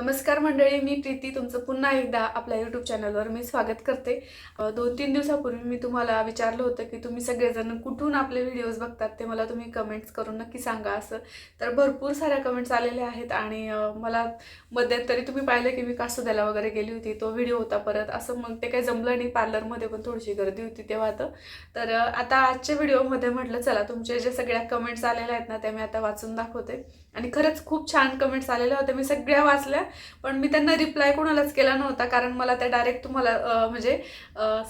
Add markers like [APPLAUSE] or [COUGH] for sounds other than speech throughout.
नमस्कार मंडळी मी प्रीती. तुमचं पुन्हा एकदा आपल्या यूट्यूब चॅनलवर मी स्वागत करते. दोन तीन दिवसापूर्वी मी तुम्हाला विचारलं होतं की तुम्ही सगळेजण कुठून आपले व्हिडिओज बघतात ते मला तुम्ही कमेंट्स करून नक्की सांगा असं. तर भरपूर साऱ्या कमेंट्स आलेल्या आहेत आणि मला मध्यंतरी तुम्ही पाहिलं की मी कासोद्याला वगैरे गेली होती. तो व्हिडिओ होता परत. असं मग ते काही जमलं नाही. पार्लरमध्ये पण थोडीशी गर्दी होती तेव्हा तर. तर आता आजच्या व्हिडिओमध्ये म्हटलं चला तुमचे जे सगळ्या कमेंट्स आलेल्या आहेत ना त्या मी आता वाचून दाखवते. आणि खरंच खूप छान कमेंट्स आलेल्या होत्या. मी सगळ्या वाचल्या पण मी त्यांना रिप्लाय कोणालाच केला नव्हता कारण मला त्या डायरेक्ट तुम्हाला म्हणजे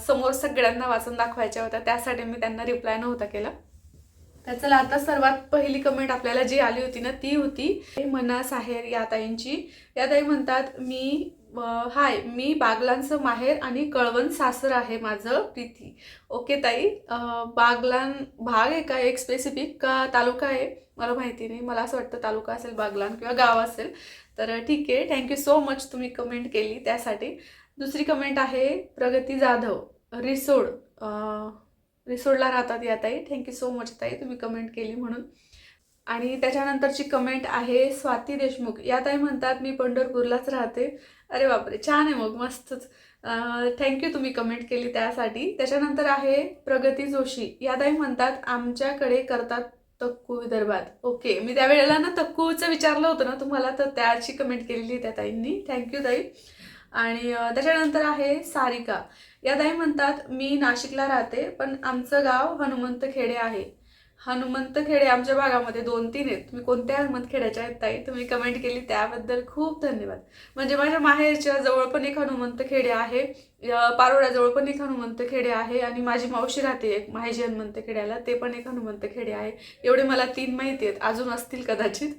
समोर सगळ्यांना वाचून दाखवायच्या होत्या. त्यासाठी मी त्यांना रिप्लाय नव्हता केला. तर चला आता सर्वात पहिली कमेंट आपल्याला जी आली होती ना ती होती मना साहेर या ताईंची. या ताई म्हणतात मी हाय मी बागलांचं माहेर आणि कळवण सासर आहे माझं प्रीती ओके ताई. बागलान भाग आहे का? एक स्पेसिफिक का तालुका आहे? मला माहिती नाही. मला असं वाटतं तालुका असेल बागलान किंवा गाव असेल. तर ठीक आहे. थँक्यू सो मच तुम्ही कमेंट केली त्यासाठी. दुसरी कमेंट आहे प्रगती जाधव रिसोड. रिसोडला राहतात या ताई. थँक्यू सो मच ताई. तुम्ही कमेंट केली म्हणून. आणि त्याच्यानंतरची कमेंट आहे स्वाती देशमुख. या ताई म्हणतात मी पंढरपूरलाच राहते. अरे बापरे छान आहे मग मस्तच. थँक्यू तुम्ही कमेंट केली त्यासाठी. त्याच्यानंतर आहे प्रगती जोशी. या ताई म्हणतात आमच्याकडे करतात तक्कू विदर्भात. ओके मी त्यावेळेला ना तक्कूचं विचारलं होतं ना तुम्हाला तर त्याची कमेंट केलेली त्या ताईंनी. थँक्यू ताई. आणि त्याच्यानंतर आहे सारिका. या ताई म्हणतात मी नाशिकला राहते पण आमचं गाव हनुमंत खेडे आहे. हनुमंत खेडे आमच्या भागामध्ये दोन तीन आहेत. तुम्ही कोणत्या हनुमंत खेड्याच्या आहेत ताई? तुम्ही कमेंट केली त्याबद्दल खूप धन्यवाद. म्हणजे माझ्या माहेरच्या जवळ पण एक हनुमंत खेडे आहे. पारोड्याजवळ पारोळ्याजवळ पण एक हनुमंत खेडे आहे आणि माझी मावशी राहते एक माहिजी हनुमंत खेड्याला ते पण एक हनुमंत खेडे आहे. एवढे मला तीन माहिती आहेत अजून असतील कदाचित.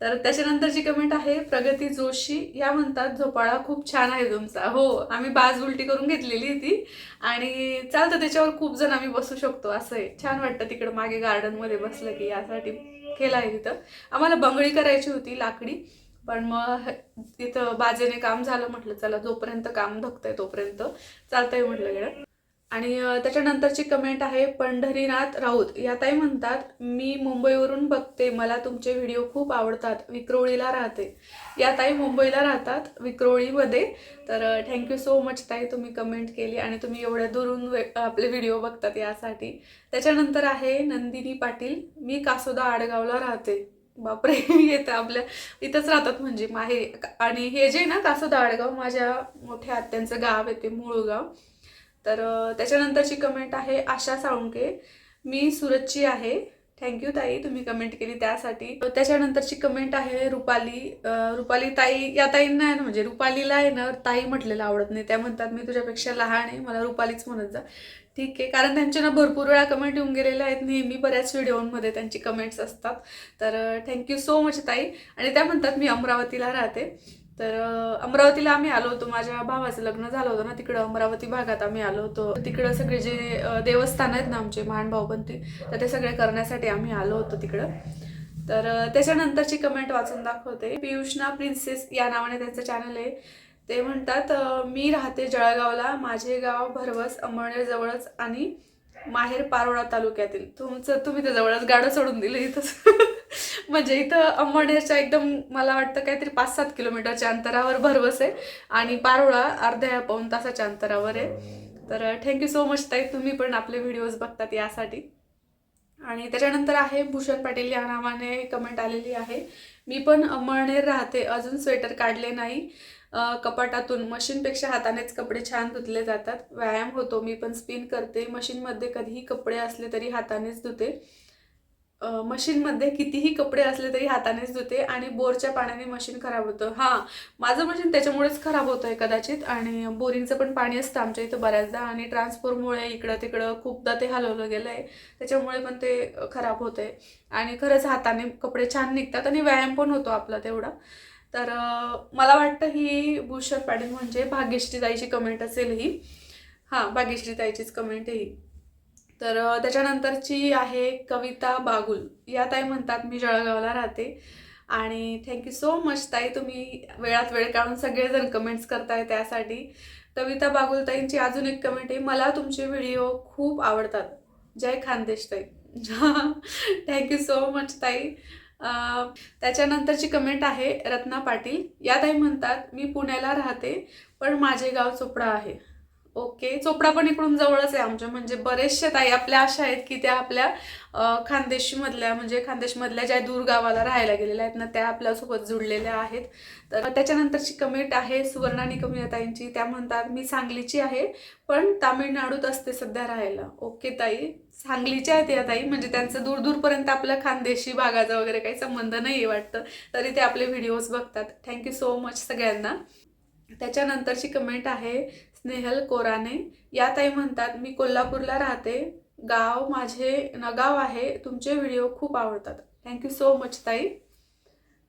तर त्याच्यानंतरची कमेंट आहे प्रगती जोशी या म्हणतात झोपाळा खूप छान आहे तुमचा. हो आम्ही बाज उलटी करून घेतलेली ती. आणि चालतं त्याच्यावर खूप जण आम्ही बसू शकतो असं आहे. छान वाटतं तिकडं मागे गार्डनमध्ये बसलं की यासाठी केलं आहे तिथं. आम्हाला बंगळी करायची होती लाकडी. पण मग तिथं बाजेने काम झालं म्हटलं चला जोपर्यंत काम धकतंय तोपर्यंत चालतंय म्हटलं गेलं आणि त्याच्यानंतरची कमेंट आहे पंढरीनाथ राऊत. या ताई म्हणतात मी मुंबईवरून बघते मला तुमचे व्हिडिओ खूप आवडतात विक्रोळीला राहते. या ताई मुंबईला राहतात विक्रोळीमध्ये. तर थँक्यू सो मच ताई तुम्ही कमेंट केली आणि तुम्ही एवढ्या दुरून वे- आपले व्हिडिओ बघतात यासाठी. त्याच्यानंतर आहे नंदिनी पाटील मी कासोदा आडगावला राहते. बापरे [LAUGHS] येतं आपल्या इथंच राहतात म्हणजे माहे. आणि हे जे ना कासो दाडगाव माझ्या मोठ्या आत्यांचं गाव आहे ते मुळगाव. तर त्याच्यानंतरची कमेंट आहे आशा साळुंके. मी सुरतची आहे. थँक्यू ताई तुम्ही कमेंट केली त्यासाठी. त्याच्यानंतरची कमेंट आहे रुपाली. रुपाली ताई या ताईंना आहे ना म्हणजे रुपालीला आहे ना ताई म्हटलेलं आवडत नाही. त्या म्हणतात मी तुझ्यापेक्षा लहान आहे मला रुपालीच म्हणत जा. ठीक आहे. कारण त्यांच्या ना भरपूर वेळा कमेंट येऊन गेलेल्या आहेत. नेहमी बऱ्याच व्हिडिओमध्ये त्यांची कमेंट्स असतात. तर थँक्यू सो मच ताई. आणि त्या म्हणतात मी अमरावतीला राहते. तर अमरावतीला आम्ही आलो होतो. माझ्या भावाचं लग्न झालं होतं ना तिकडं अमरावती भागात आम्ही आलो होतो. तिकडं सगळे जे देवस्थान आहेत ना आमचे महान भाऊबंती तर ते सगळे करण्यासाठी आम्ही आलो होतो तिकडं. तर त्याच्यानंतरची कमेंट वाचून दाखवते. पियुषना प्रिन्सेस या नावाने त्यांचं चॅनल आहे. ते म्हणतात मी राहते जळगावला. माझे गाव भरवस अंमळनेर जवळच आणि माहेर पारोळा तालुक्यातील. तुमचं तुम्ही तर जवळच गाडं सोडून दिलं इथंच. [LAUGHS] म्हणजे इथं अंमळनेरच्या एकदम मला वाटतं काहीतरी पाच सात किलोमीटरच्या अंतरावर भरवस आहे आणि पारोळा अर्ध्या पाऊन तासाच्या अंतरावर आहे. तर थँक्यू सो मच ताई. तुम्ही पण आपले व्हिडिओज बघतात यासाठी. आणि त्याच्यानंतर आहे भूषण पाटील या नावाने कमेंट आलेली आहे. मी पण अंबळनेर राहते. अजून स्वेटर काढले नाही. कपाटातून. मशीनपेक्षा हातानेच कपडे छान धुतले जातात. व्यायाम होतो. मी पण स्पिन करते. मशीनमध्ये कधीही कपडे असले तरी हातानेच धुते. मशीनमध्ये कितीही कपडे असले तरी हातानेच धुते आणि बोरच्या पाण्याने मशीन खराब होतं. हां माझं मशीन त्याच्यामुळेच खराब होतं आहे कदाचित आणि बोरिंगचं पण पाणी असतं आमच्या इथं बऱ्याचदा आणि ट्रान्सफॉर्ममुळे इकडं तिकडं खूपदा ते हलवलं गेलं आहे. त्याच्यामुळे पण ते खराब होतं आहे आणि खरंच हाताने कपडे छान निघतात आणि व्यायाम पण होतो आपला तेवढा. तर मला वाटतं ही भूषण पॅडल म्हणजे भाग्यश्री ताईची कमेंट असेल ही. हां भाग्यश्री ताईचीच कमेंट ही. तर त्याच्यानंतरची आहे कविता बागुल. या ताई म्हणतात मी जळगावला राहते. आणि थँक्यू सो मच ताई तुम्ही वेळात वेळ काढून सगळेजण कमेंट्स करताय त्यासाठी. कविता बागुल ताईंची अजून एक कमेंट आहे मला तुमचे व्हिडिओ खूप आवडतात. जय खानदेश ताई. थँक्यू सो मच ताई. त्याच्यानंतरची कमेंट आहे रत्ना पाटील. या ताई म्हणतात मी पुण्याला राहते पण माझे गाव चोपडा आहे. ओके. चोपडा पण इकडून जवळच आहे आमच्या. म्हणजे बरेचशा ताई आपल्या अशा आहेत की त्या आपल्या खानदेशमधल्या म्हणजे खानदेशमधल्या ज्या दूर गावाला राहायला गेलेल्या आहेत ना त्या आपल्यासोबत जुळलेल्या आहेत. तर त्याच्यानंतरची कमेंट आहे सुवर्णा निकम या ताईंची. त्या म्हणतात मी सांगलीची आहे पण तामिळनाडूत असते सध्या राहायला. ओके ताई. सांगलीच्या आहेत या ताई. म्हणजे त्यांचं दूर दूरपर्यंत आपल्या खानदेशी भागाचा वगैरे काही संबंध नाही आहे वाटतं. तरी ते आपले व्हिडिओज बघतात. थँक्यू सो मच सगळ्यांना. त्याच्यानंतरची कमेंट आहे स्नेहल कोराने. या ताई म्हणतात मी कोल्हापूरला राहते. गाव माझे नगाव आहे. तुमचे व्हिडिओ खूप आवडतात. थँक्यू सो मच ताई.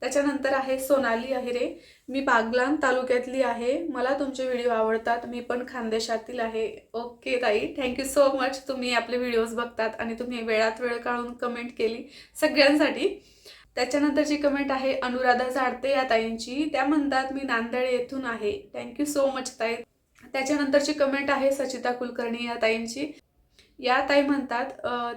त्याच्यानंतर आहे सोनाली अहिरे. मी बागलान तालुक्यातली आहे. मला तुमचे व्हिडिओ आवडतात. मी पण खानदेशातील आहे. ओके ताई. थँक्यू सो मच तुम्ही आपले व्हिडिओज बघतात आणि तुम्ही वेळात वेळ काढून कमेंट केली सगळ्यांसाठी. त्याच्यानंतरची कमेंट आहे अनुराधा झाडते या ताईंची. त्या म्हणतात मी नांदेड येथून आहे. थँक्यू सो मच ताई. त्याच्यानंतरची कमेंट आहे सचिता कुलकर्णी या ताईंची. या ताई म्हणतात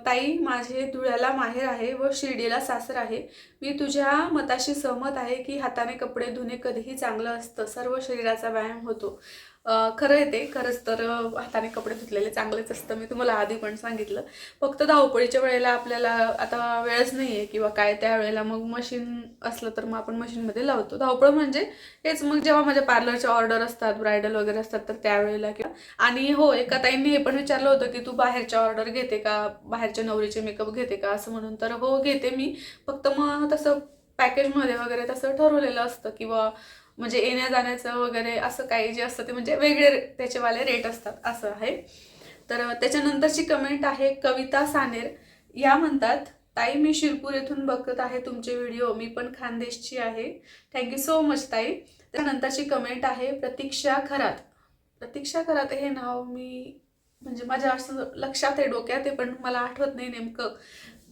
ताई माझे धुळ्याला माहेर आहे व शिर्डीला सासर आहे. मी तुझ्या मताशी सहमत आहे की हाताने कपडे धुणे कधीही चांगलं असतं. सर्व शरीराचा व्यायाम होतो. खरं येते खरंच तर हाताने कपडे धुतलेले चांगलेच असतं. मी तुम्हाला आधी पण सांगितलं. फक्त धावपळीच्या वेळेला आपल्याला आता वेळच नाही आहे किंवा काय त्यावेळेला मग मशीन असलं तर मग आपण मशीनमध्ये लावतो. धावपळ म्हणजे हेच. मग जेव्हा माझ्या पार्लरच्या ऑर्डर असतात ब्रायडल वगैरे असतात तर त्यावेळेला किंवा आणि हो एका ताईंनी हे पण विचारलं होतं की तू बाहेरच्या ऑर्डर घेते का? बाहेरच्या नवरीचे मेकअप घेते का? असं म्हणून. तर हो घेते मी. फक्त मग तसं पॅकेजमध्ये वगैरे तसं ठरवलेलं असतं किंवा म्हणजे येण्या जाण्याचं वगैरे असं काही जे असतं ते म्हणजे वेगळे रे- त्याचेवाले रेट असतात असं आहे. तर त्याच्यानंतरची कमेंट आहे कविता सानेर. या म्हणतात ताई मी शिरपूर येथून बघत आहे तुमचे व्हिडिओ मी पण खानदेशची आहे. थँक्यू सो मच ताई. त्यानंतरची कमेंट आहे प्रतीक्षा खरात. प्रतीक्षा खरात हे नाव मी म्हणजे माझ्या असं लक्षात आहे डोक्यात आहे पण मला आठवत नाही नेमकं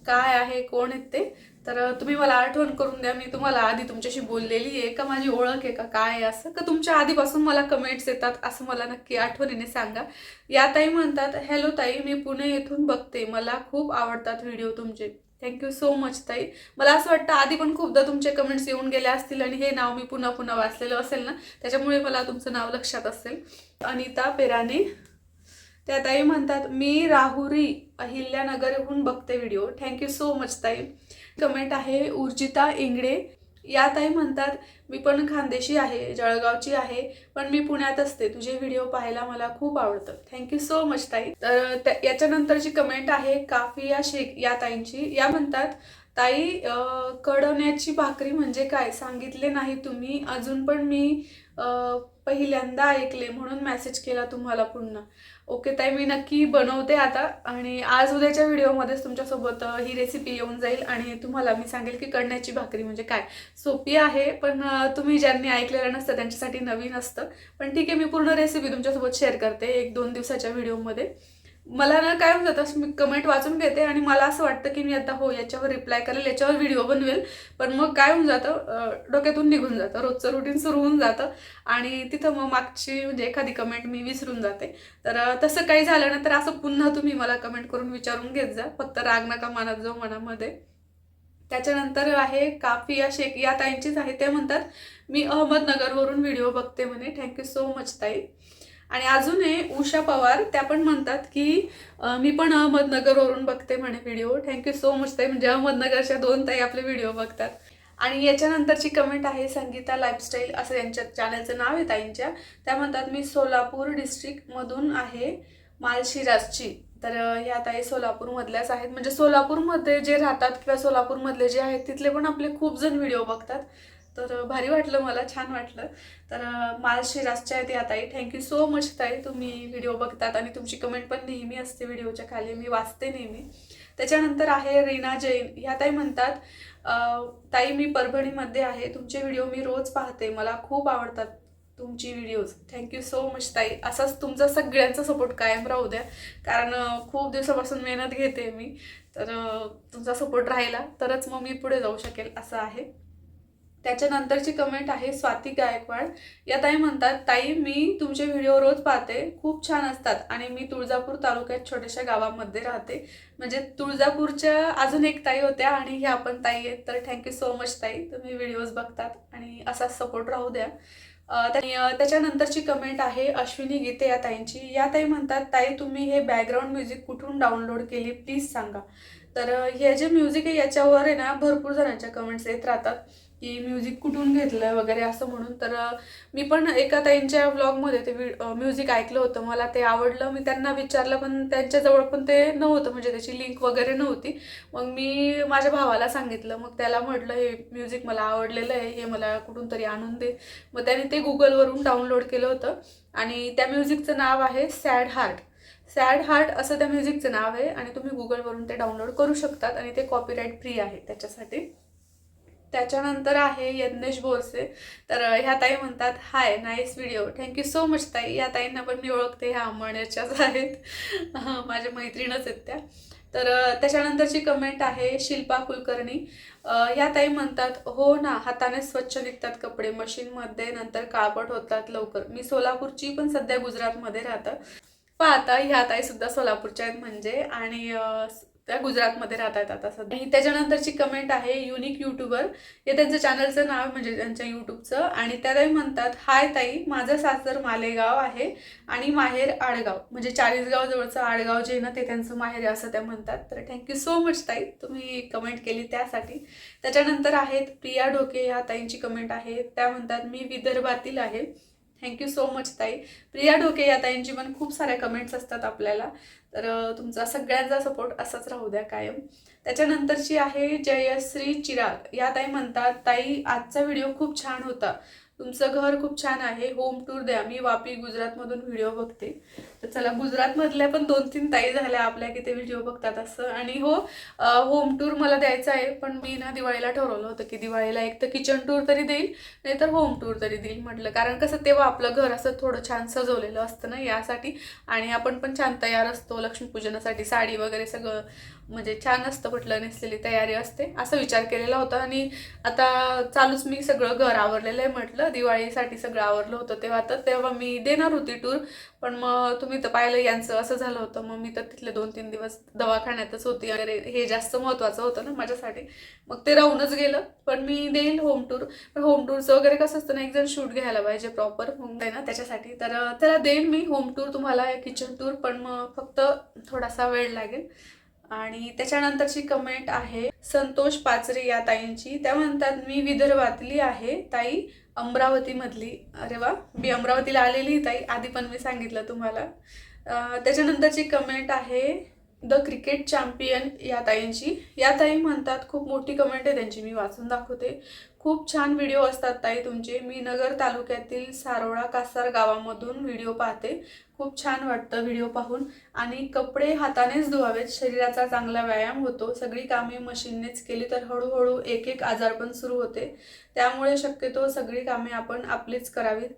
काय आहे कोण आहेत ते. तर तुम्ही मला आठवण करून द्या मी तुम्हाला आधी तुमच्याशी बोललेली आहे. का माझी ओळख आहे का? काय आहे असं? का तुमच्या आधीपासून मला कमेंट्स येतात असं मला नक्की आठवणीने सांगा. या ताई म्हणतात हॅलो ताई मी पुणे येथून बघते. मला खूप आवडतात व्हिडिओ तुमचे. थँक्यू सो मच ताई. मला असं वाटतं आधी पण खूपदा तुमचे कमेंट्स येऊन गेले असतील आणि हे नाव मी पुन्हा पुन्हा वाचलेलं असेल ना त्याच्यामुळे मला तुमचं नाव लक्षात असेल. अनिता पेराने. त्या ताई म्हणतात मी राहुरी अहिल्यानगरहून बघते video thank you so much ताई. कमेंट आहे उर्जिता इंगडे. या ताई म्हणतात मी पण खानदेशी आहे जळगावची आहे पण मी पुण्यात असते. तुझे व्हिडिओ पाहायला मला खूप आवडतं. थँक्यू सो मच ताई. तर याच्यानंतरची कमेंट आहे काफिया शेख या ताईंची. या म्हणतात ताई कडवण्याची भाकरी म्हणजे काय? सांगितले नाही तुम्ही. अजून पण मी पहिल्यांदा ऐकले म्हणून मेसेज केला तुम्हाला पुन्हा. ओके ताई मी नक्की बनवते आता. आणि आज उद्याच्या व्हिडिओमध्येच तुमच्यासोबत ही रेसिपी येऊन जाईल. आणि तुम्हाला मी सांगेल की कडण्याची भाकरी म्हणजे काय. सोपी आहे पण तुम्ही ज्यांनी ऐकलेलं नसतं त्यांच्यासाठी नवीन असतं. पण ठीक आहे मी पूर्ण रेसिपी तुमच्यासोबत शेअर करते एक दोन दिवसाच्या व्हिडिओमध्ये. मला ना काय होऊन जातं मी कमेंट वाचून घेते आणि मला असं वाटतं की मी आता हो याच्यावर रिप्लाय करेल याच्यावर व्हिडिओ बनवेल. पण मग काय होऊन जातं डोक्यातून निघून जातं. रोजचं रुटीन सुरू होऊन जातं आणि तिथं मग मागची म्हणजे एखादी कमेंट मी विसरून जाते. तर तसं काही झालं ना तर असं पुन्हा तुम्ही मला कमेंट करून विचारून घेत जा. फक्त राग नका मनात जो मनामध्ये. त्याच्यानंतर आहे काफिया शेख या ताईंचीच आहे. ते म्हणतात मी अहमदनगरवरून व्हिडिओ बघते म्हणे. थँक्यू सो मच ताई. आणि अजून आहे उषा पवार त्या पण म्हणतात की मी पण अहमदनगरवरून बघते म्हणे व्हिडिओ. थँक्यू सो मच ताई. म्हणजे अहमदनगरच्या दोन ताई आपले व्हिडिओ बघतात. आणि याच्यानंतरची कमेंट आहे संगीता लाईफस्टाईल असं यांच्या चॅनलचं नाव आहे ताईंच्या. त्या म्हणतात मी सोलापूर डिस्ट्रिक्टमधून आहे मालशिरासची. तर ह्या ताई सोलापूरमधल्याच आहेत. म्हणजे सोलापूरमध्ये जे राहतात किंवा सोलापूरमधले जे आहेत तिथले पण आपले खूप जण व्हिडिओ बघतात. तर भारी वाटलं मला छान वाटलं. तर माझी मालशिरासच्या आहेत या ताई. थँक्यू सो मच ताई. तुम्ही व्हिडिओ बघतात आणि तुमची कमेंट पण नेहमी असते व्हिडिओच्या खाली. मी वाचते नेहमी. त्याच्यानंतर आहे रीना जैन. ह्या ताई म्हणतात ताई मी परभणीमध्ये आहे. तुमचे व्हिडिओ मी रोज पाहते. मला खूप आवडतात तुमची व्हिडिओज थँक्यू सो मच ताई. असाच तुमचा सगळ्यांचा सपोर्ट कायम राहू द्या. कारण खूप दिवसापासून मेहनत घेते मी. तर तुमचा सपोर्ट राहिला. तरच मग मी पुढे जाऊ शकेल असं आहे. त्याच्यानंतरची कमेंट आहे स्वाती गायकवाड. या ताई म्हणतात ताई मी तुमचे व्हिडिओ रोज पाहते. खूप छान असतात आणि मी तुळजापूर तालुक्यात छोट्याशा गावामध्ये राहते. म्हणजे तुळजापूरच्या अजून एक ताई होत्या आणि ह्या पण ताई आहेत. तर थँक्यू सो मच ताई. तुम्ही व्हिडिओज बघतात आणि असाच सपोर्ट राहू द्या. त्याच्यानंतरची कमेंट आहे अश्विनी गीते या ताईंची. या ताई म्हणतात ताई तुम्ही हे बॅकग्राऊंड म्युझिक कुठून डाउनलोड केली? प्लीज सांगा. तर हे जे म्युझिक आहे याच्यावर आहे ना भरपूर जणांच्या कमेंट्स येत राहतात. की म्युझिक कुठून घेतलं वगैरे असं म्हणून. तर मी पण एका ताईंच्या ब्लॉगमध्ये ते म्युझिक ऐकलं होतं. मला ते आवडलं. मी त्यांना विचारलं पण त्यांच्याजवळ पण ते नव्हतं. म्हणजे त्याची लिंक वगैरे नव्हती. मग मी माझ्या भावाला सांगितलं. मग त्याला म्हटलं हे म्युझिक मला आवडलेलं आहे. हे मला कुठून तरी आणून दे. मग त्याने ते गुगलवरून डाउनलोड केलं होतं. आणि त्या म्युझिकचं नाव आहे सॅड हार्ट सॅड हार्ट असं त्या म्युझिकचं नाव आहे. आणि तुम्ही गुगलवरून ते डाउनलोड करू शकतात. आणि ते कॉपीराईट फ्री आहे त्याच्यासाठी. त्याच्यानंतर आहे यज्ञेश बोरसे. तर ह्या ताई म्हणतात hi nice video thank you so much ताई. या ताईंना पण मी ओळखते ह्या अमळनेरच्याच आहेत. [LAUGHS] माझ्या मैत्रीणच आहेत त्या. तर त्याच्यानंतरची कमेंट आहे शिल्पा कुलकर्णी. या ताई म्हणतात हो ना हाताने स्वच्छ निघतात कपडे. मशीनमध्ये नंतर काळपट होतात लवकर. मी सोलापूरची पण सध्या गुजरातमध्ये राहतं. पण आता ह्या ताई सुद्धा सोलापूरच्या आहेत म्हणजे. आणि त्या गुजरातमध्ये राहतात आता सध्या. आणि त्याच्यानंतरची कमेंट आहे युनिक युट्यूबर हे त्यांचं चॅनलचं नाव म्हणजे त्यांच्या युट्यूबचं आणि त्या ताई म्हणतात हाय ताई माझं सासर मालेगाव आहे आणि माहेर आडगाव. म्हणजे चाळीसगाव जवळचं आडगाव जे आहे ना ते त्यांचं माहेर आहे असं त्या म्हणतात. तर थँक्यू सो मच ताई. तुम्ही कमेंट केली त्यासाठी. त्याच्यानंतर आहेत प्रिया ढोके ह्या ताईंची कमेंट आहे. त्या म्हणतात मी विदर्भातील आहे. थँक्यू सो मच ताई. प्रिया ढोके या ताईंची पण खूप साऱ्या कमेंट्स असतात आपल्याला. तर तुमचा सगळ्यांचा सपोर्ट असाच राहू द्या कायम. त्याच्यानंतरची आहे जयश्री चिराग. या ताई म्हणतात ताई आजचा व्हिडिओ खूप छान होता. तुमचं घर खूप छान आहे. होम टूर द्या. मी वापी गुजरातमधून व्हिडिओ बघते. तर चला गुजरातमधल्या पण दोन तीन ताई झाल्या आपल्या की ते व्हिडिओ बघतात असं. आणि हो होम टूर मला द्यायचा आहे पण मी ना दिवाळीला ठरवलं होतं की दिवाळीला एक तर किचन टूर तरी देईल नाहीतर होम टूर तरी देईल म्हटलं. कारण कसं तेव्हा आपलं घर असं थोडं छान सजवलेलं असतं ना यासाठी. आणि आपण पण छान तयार असतो लक्ष्मीपूजनासाठी साडी वगैरे सगळं म्हणजे छान असतं म्हटलं नेसलेली तयारी असते. असा विचार केलेला होता. आणि आता चालूच मी सगळं घर आवरलेलं आहे म्हटलं. दिवाळीसाठी सगळं आवरलं होतं तेव्हा. तर तेव्हा मी देणार होती टूर पण मग तुम्ही तर पाहिलं यांचं असं झालं होतं. मग मी तर तिथले दोन तीन दिवस दवाखान्यातच होती. अरे हे जास्त महत्त्वाचं होतं ना माझ्यासाठी. मग ते राहूनच गेलं. पण मी देईल होम टूर पण होम टूरचं वगैरे कसं असतं ना एक जण शूट घ्यायला पाहिजे प्रॉपर मग आहे ना त्याच्यासाठी. तर त्याला देईन मी होम टूर तुम्हाला किचन टूर पण मग फक्त थोडासा वेळ लागेल. आणि त्याच्यानंतरची कमेंट आहे संतोष पाचरे या ताईंची. त्या म्हणतात मी विदर्भातली आहे ताई. अमरावतीमधली. अरे वा. मी अमरावतीला आलेली ताई. आधी पण मी सांगितलं तुम्हाला. त्याच्यानंतरची कमेंट आहे द क्रिकेट चॅम्पियन या ताईंची. या ताई म्हणतात खूप मोठी कमेंट आहे त्यांची. मी वाचून दाखवते. खूप छान व्हिडिओ असतात ताई तुमचे. मी नगर तालुक्यातील सारोळा कासार गावामधून व्हिडिओ पाहते. खूप छान वाटतं व्हिडिओ पाहून. आणि कपडे हातानेच धुवावेत शरीराचा चांगला व्यायाम होतो. सगळी कामे मशीननेच केली तर हळूहळू एक एक आजारपण सुरू होते. त्यामुळे शक्यतो सगळी कामे आपण आपलीच करावीत.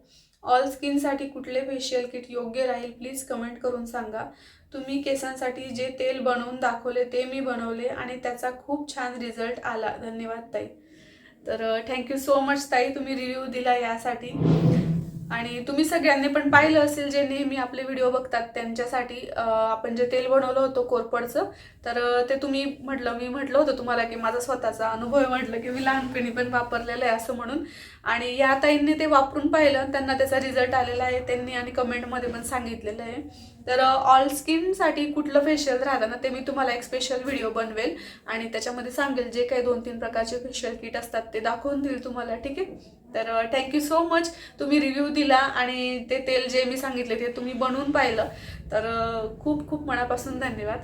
ऑल स्किनसाठी कुठले फेशियल किट योग्य राहील प्लीज कमेंट करून सांगा. तुम्ही केसांसाठी जे तेल बनवून दाखवले ते मी बनवले आणि त्याचा खूप छान रिझल्ट आला. धन्यवाद ताई. तर थँक्यू सो मच ताई तुम्ही रिव्ह्यू दिला यासाठी. आणि तुम्ही सगळ्यांनी पण पाहिलं असेल जे नेहमी आपले व्हिडिओ बघतात त्यांच्यासाठी आपण जे तेल बनवलं होतं कोरपडचं तर ते तुम्ही म्हटलं मी म्हटलं होतं तुम्हाला की माझा स्वतःचा अनुभव म्हटलं की मी लहानपणी पण वापरलेलं आहे असं म्हणून. आणि या ताईंनी ते वापरून पाहिलं त्यांना त्याचा रिझल्ट आलेला आहे त्यांनी आणि कमेंटमध्ये पण सांगितलेलं आहे. तर ऑल स्किनसाठी कुठलं फेशियल राहतं ना ते मी तुम्हाला एक स्पेशल व्हिडिओ बनवेल आणि त्याच्यामध्ये सांगेल जे काही दोन तीन प्रकारचे फेशियल किट असतात ते दाखवून देईल तुम्हाला ठीक आहे? तर थँक्यू सो मच तुम्ही रिव्ह्यू दिला आणि ते तेल जे मी सांगितले ते तुम्ही बनवून पाहिलं. तर खूप खूप मनापासून धन्यवाद.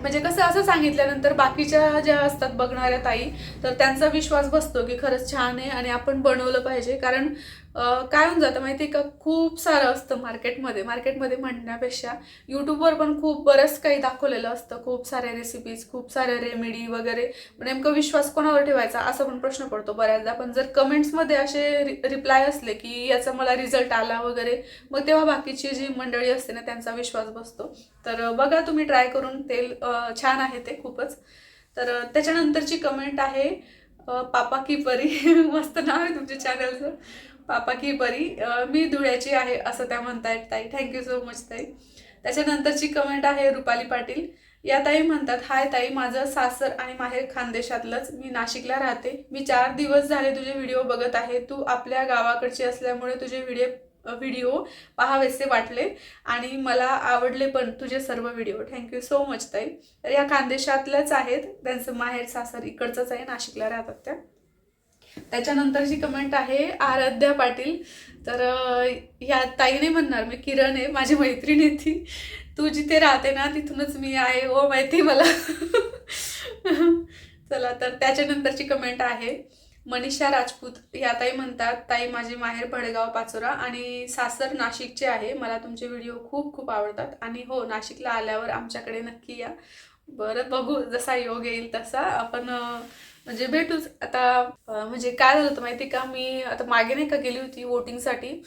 म्हणजे कसं असं सांगितल्यानंतर बाकीच्या ज्या असतात बघणाऱ्या ताई तर त्यांचा विश्वास बसतो की खरंच छान आहे आणि आपण बनवलं पाहिजे. कारण काय होऊन जातं माहिती आहे का? खूप सारं असतं मार्केटमध्ये. मार्केटमध्ये म्हणण्यापेक्षा यूट्यूबवर पण खूप बरंच काही दाखवलेलं असतं. खूप साऱ्या रेसिपीज खूप साऱ्या रेमेडी वगैरे. नेमकं विश्वास कोणावर ठेवायचा? असा पण प्रश्न पडतो बऱ्याचदा. पण जर कमेंट्समध्ये असे रिप्लाय असले की याचा मला रिझल्ट आला वगैरे मग तेव्हा बाकीची जी मंडळी असते ना त्यांचा विश्वास बसतो. तर बघा तुम्ही ट्राय करून. तेल छान आहे ते खूपच. तर त्याच्यानंतरची कमेंट आहे पापा की परी. [LAUGHS] मस्त नाव आहे तुमच्या चॅनलचं पापा की बरी मी धुळ्याची आहे असं त्या म्हणतायत ताई. थँक्यू सो मच ताई. त्याच्यानंतरची कमेंट आहे रुपाली पाटील. या ताई म्हणतात हाय ताई माझं सासर आणि माहेर खानदेशातलंच. मी नाशिकला राहते. मी चार दिवस झाले तुझे व्हिडिओ बघत आहे. तू आपल्या गावाकडची असल्यामुळे तुझे व्हिडिओ व्हिडिओ पाहावेसे वाटले आणि मला आवडले पण तुझे सर्व व्हिडिओ थँक्यू सो मच ताई. तर या खानदेशातल्याच आहेत. त्यांचं माहेर सासर इकडचंच आहे. नाशिकला राहतात त्या. त्याच्यानंतरची कमेंट आहे आराध्या पाटील तर या ह्या म्हणणार मी किरण आहे माझी मैत्रीण आहे ती. तू जिथे राहते ना तिथूनच मी आहे हो माहिती मला. [LAUGHS] चला तर त्याच्यानंतरची कमेंट आहे मनीषा राजपूत या ताई म्हणतात ताई माझे माहेर भडगाव पाचोरा आणि सासर नाशिकचे आहे. मला तुमचे व्हिडिओ खूप खूप आवडतात. आणि हो नाशिकला आल्यावर आमच्याकडे नक्की या. बरं बघू जसा योग येईल तसा. आपण म्हणजे भेटूच आता म्हणजे काय झालं होतं माहिती का? मी आता मागे नाही का गेली होती वोटिंगसाठी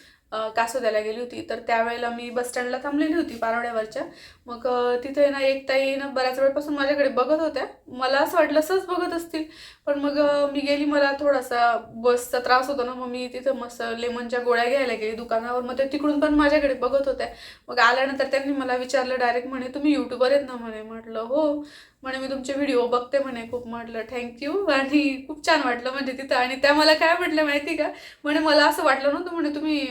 कासोद्याला गेली होती. तर त्यावेळेला मी बस स्टँडला थांबलेली होती पारोड्यावरच्या मग तिथे ना एक ताई ना बऱ्याच वेळपासून माझ्याकडे बघत होत्या. मला असं वाटलं असंच बघत असतील. पण मग मी गेली मला थोडासा बसचा त्रास होता ना मग मी तिथं मस्त लेमनच्या गोळ्या घ्यायला गेली दुकानावर. मग ते तिकडून पण माझ्याकडे बघत होत्या. मग आल्यानंतर त्यांनी मला विचारलं डायरेक्ट म्हणे तुम्ही युट्यूबर आहेत ना? म्हणे म्हटलं हो. म्हणे मी तुमचे व्हिडिओ बघते म्हणे खूप. म्हटलं थँक्यू आणि खूप छान वाटलं म्हणजे तिथं. आणि त्या मला काय म्हटलं माहिती का? म्हणे मला असं वाटलं नव्हतं म्हणे तुम्ही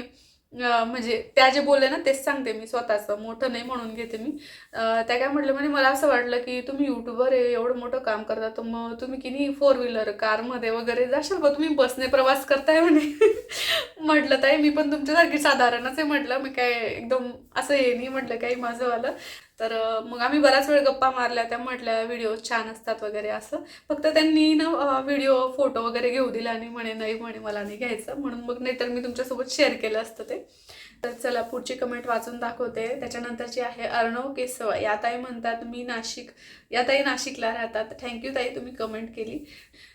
म्हणजे त्या जे बोलले ना तेच सांगते मी स्वतःचं. मोठं नाही म्हणून घेते मी. त्या काय म्हटलं म्हणजे मला असं वाटलं की तुम्ही युट्यूबर आहे एवढं मोठं काम करता तर मग तुम्ही की नाही फोर व्हीलर कारमध्ये वगैरे जाशाल का? तुम्ही बसने प्रवास करताय म्हणे. [LAUGHS] म्हटलं ताई मी पण तुमच्यासारखी साधारणच आहे. म्हटलं मी काय एकदम असं हे नाही. म्हटलं काही माझंवालं तर मग आम्ही बराच वेळ गप्पा मारल्या त्या म्हटल्या व्हिडिओ छान असतात वगैरे असं. फक्त त्यांनी ना व्हिडिओ फोटो वगैरे घेऊ दिला आणि म्हणे नाही म्हणे मला नाही घ्यायचं. म्हणून मग नाहीतर मी तुमच्यासोबत शेअर केलं असतं ते. तर चला पुढची कमेंट वाचून दाखवते. त्याच्यानंतरची आहे अर्णव केसव. या ताई म्हणतात मी नाशिक या ताई नाशिकला राहतात. थँक्यू ताई तुम्ही कमेंट केली.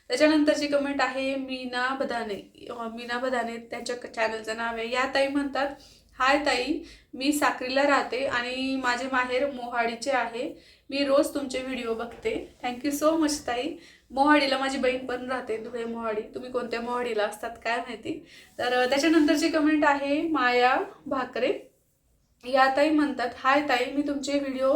त्याच्यानंतरची कमेंट आहे मीना बदाने. मीना बदाने त्यांच्या चॅनलचं नाव आहे. या ताई म्हणतात हाय ताई मी साक्रीला राहते आणि माझे माहेर मोहाडीचे आहे. मी रोज तुमचे व्हिडिओ बघते. थँक्यू सो मच ताई. मोहाडीला माझी बहीण पण राहते धुळे मोहाडी. तुम्ही कोणत्या मोहाडीला असतात काय माहिती? तर त्याच्यानंतरची कमेंट आहे माया भाकरे. या ताई म्हणतात हाय ताई मी तुमचे व्हिडिओ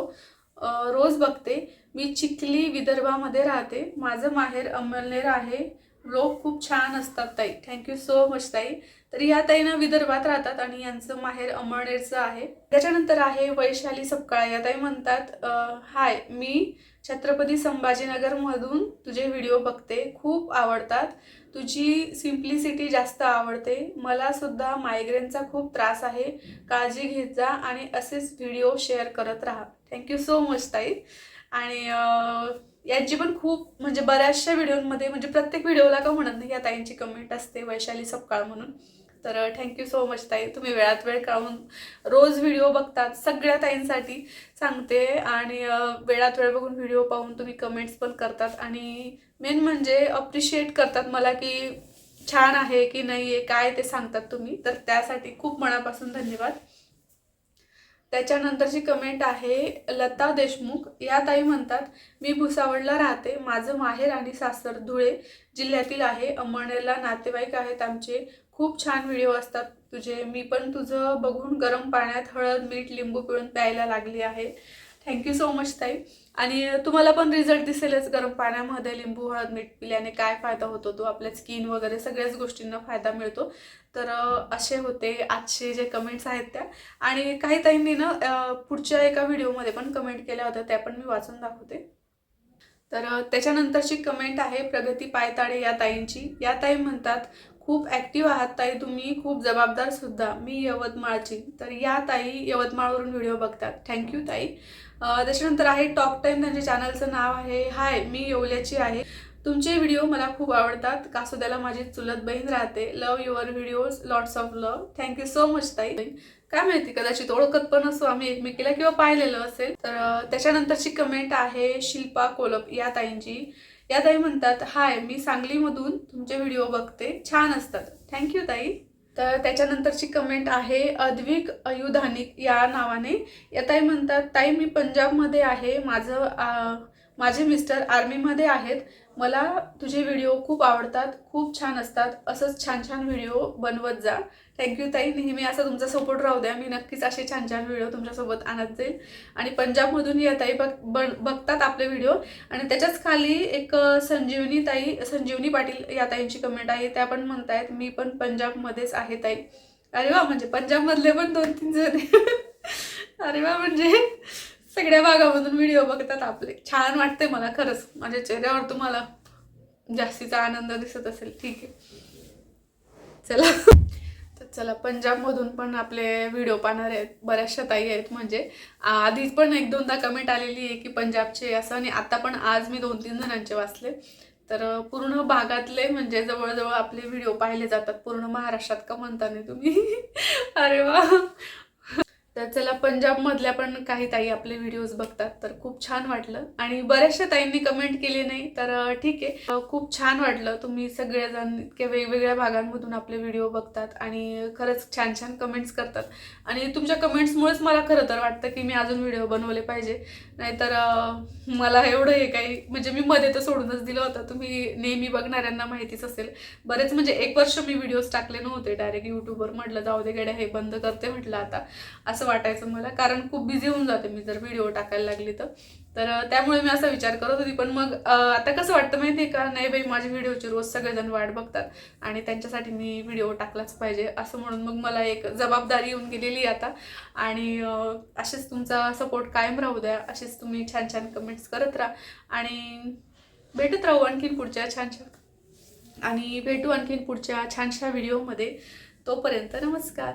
रोज बघते. मी चिखली विदर्भामध्ये राहते. माझं माहेर अमळनेर आहे. लोक खूप छान असतात ताई. थँक्यू सो मच ताई. तर या विदर्भात राहतात आणि यांचं माहेर अमळनेरचं आहे. त्याच्यानंतर आहे वैशाली सपकाळ. या ताई म्हणतात हाय मी छत्रपती संभाजीनगरमधून तुझे व्हिडिओ बघते खूप आवडतात. तुझी सिम्प्लिसिटी जास्त आवडते. मला सुद्धा मायग्रेनचा खूप त्रास आहे. काळजी घेत जा आणि असेच व्हिडिओ शेअर करत राहा. थँक्यू सो मच ताई. आणि याची यांची पण खूप म्हणजे बऱ्याचशा व्हिडिओमध्ये म्हणजे प्रत्येक व्हिडिओला का म्हणत नाही या ताईंची कमेंट असते वैशाली सपकाळ म्हणून. तर थँक्यू सो मच ताई. तुम्ही वेळात वेळ काढून रोज व्हिडिओ बघतात सगळ्या ताईंसाठी सांगते. आणि uh, वेळात वेळ बघून व्हिडिओ पाहून तुम्ही कमेंट्स पण करतात. आणि मेन म्हणजे अप्रिशिएट करतात मला की छान आहे की नाही आहे काय ते सांगतात तुम्ही. तर त्यासाठी खूप मनापासून धन्यवाद. त्याच्यानंतरची कमेंट आहे लता देशमुख. या ताई म्हणतात मी भुसावळला राहते. माझं माहेर आणि सासर धुळे जिल्ह्यातील आहे. अमळनेरला नातेवाईक आहेत आमचे. खूप छान व्हिडिओ असतात. तुझे मी पण तुझं बघून गरम पाण्यात हळद मीठ लिंबू पिळून प्यायला लागली आहे. थँक्यू सो मच ताई. आणि तुम्हाला पण रिझल्ट दिसेलच गरम पाण्यामध्ये लिंबू हळद मीठ पिल्याने काय फायदा होतो तो आपल्या स्किन वगैरे सगळ्याच गोष्टींना फायदा मिळतो. तर असे होते आजचे जे कमेंट्स आहेत त्या. आणि काही ताईंनी ना पुढच्या एका व्हिडिओमध्ये पण कमेंट केल्या होत्या त्या पण मी वाचून दाखवते. तर त्याच्यानंतरची कमेंट आहे प्रगती पायताडे या ताईंची. या ताई म्हणतात खूप ॲक्टिव्ह आहात ताई तुम्ही खूप जबाबदार सुद्धा. मी यवतमाळची. तर या ताई यवतमाळवरून व्हिडिओ बघतात. थँक्यू ताई. त्याच्यानंतर आहे टॉक टाईम त्यांच्या चॅनलचं नाव आहे. हाय मी येवल्याची आहे. तुमचे व्हिडिओ मला खूप आवडतात. कासोद्याला माझी चुलत बहीण राहते. Love your videos lots of love thank you so much ताई. काय माहिती कदाचित ओळखत पण असू आम्ही एकमेकीला किंवा पाहिलेलं असेल. तर त्याच्यानंतरची कमेंट आहे शिल्पा कोलप या ताईंची. या ताई म्हणतात हाय मी सांगलीमधून तुमचे व्हिडिओ बघते. छान असतात. थँक्यू ताई. तर त्याच्यानंतरची कमेंट आहे अद्विक अयुधानिक या नावाने. या ताई म्हणतात ताई मी पंजाबमध्ये आहे. माझं माझे मिस्टर आर्मीमध्ये आहेत. मला तुझे व्हिडिओ खूप आवडतात खूप छान असतात. असंच छान छान व्हिडिओ बनवत जा. थँक्यू ताई. नेहमी असा तुमचा सपोर्ट राहू द्या. मी नक्कीच असे छान छान व्हिडिओ तुमच्यासोबत आणत जाईल आणि पंजाबमधून या ताई बघ बन बघतात आपले व्हिडिओ आणि त्याच्याच खाली एक संजीवनी ताई संजीवनी पाटील या ताईंची कमेंट आहे. त्या पण म्हणतायत मी पण पंजाबमध्येच आहे ताई. अरे वा म्हणजे पंजाबमधले पण दोन तीन जण [LAUGHS] अरे वा म्हणजे सगळ्या भागामधून व्हिडिओ बघतात आपले. छान वाटते मला खरंच. माझ्या चेहऱ्यावर तुम्हाला जास्तीचा आनंद दिसत असेल. ठीक आहे. चला. तर चला पंजाबमधून पण आपले व्हिडिओ पाहणारे आहेत. बऱ्याचशा ताई आहेत म्हणजे. आधीच पण एक दोनदा कमेंट आलेली आहे की पंजाबचे असं आणि आता पण आज मी दोन तीन जणांचे वाचले. तर पूर्ण भागातले म्हणजे जवळजवळ आपले व्हिडिओ पाहिले जातात. पूर्ण महाराष्ट्रात का म्हणता नाही तुम्ही? [LAUGHS] अरे वा. तर चला पंजाबमधल्या पण काही ताई आपले व्हिडिओज बघतात तर खूप छान वाटलं. आणि बऱ्याचशा ताईंनी कमेंट केली नाही तर ठीक आहे. खूप छान वाटलं तुम्ही सगळेजण इतक्या वेगवेगळ्या भागांमधून आपले व्हिडिओ बघतात आणि खरंच छान छान कमेंट्स करतात. आणि तुमच्या कमेंट्समुळेच मला खरं तर वाटतं की मी अजून व्हिडिओ बनवले पाहिजे. नाहीतर मला एवढं हे काही म्हणजे मी मध्ये तर सोडूनच दिलं होतं. तुम्ही नेहमी बघणाऱ्यांना माहितीच असेल. बरेच म्हणजे एक वर्ष मी व्हिडिओज टाकले नव्हते. डायरेक्ट यूट्यूबवर म्हटलं जाऊ दे गड्या हे बंद करते म्हटलं आता. असं असं वाटायचं मला कारण खूप बिझी होऊन जाते मी जर व्हिडिओ टाकायला लागली तर. तर त्यामुळे मी असा विचार करत होती पण मग आता कसं वाटतं माहिती आहे का? नाही बाई माझ्या व्हिडिओची रोज सगळेजण वाट बघतात आणि त्यांच्यासाठी मी व्हिडिओ टाकलाच पाहिजे असं म्हणून मग मला एक जबाबदारी येऊन गेलेली आता. आणि असेच तुमचा सपोर्ट कायम राहू द्या असेच तुम्ही छान छान कमेंट्स करत राहा. आणि भेटत राहू आणखीन पुढच्या छान छान. आणि भेटू आणखीन पुढच्या छानशा व्हिडिओमध्ये तोपर्यंत नमस्कार.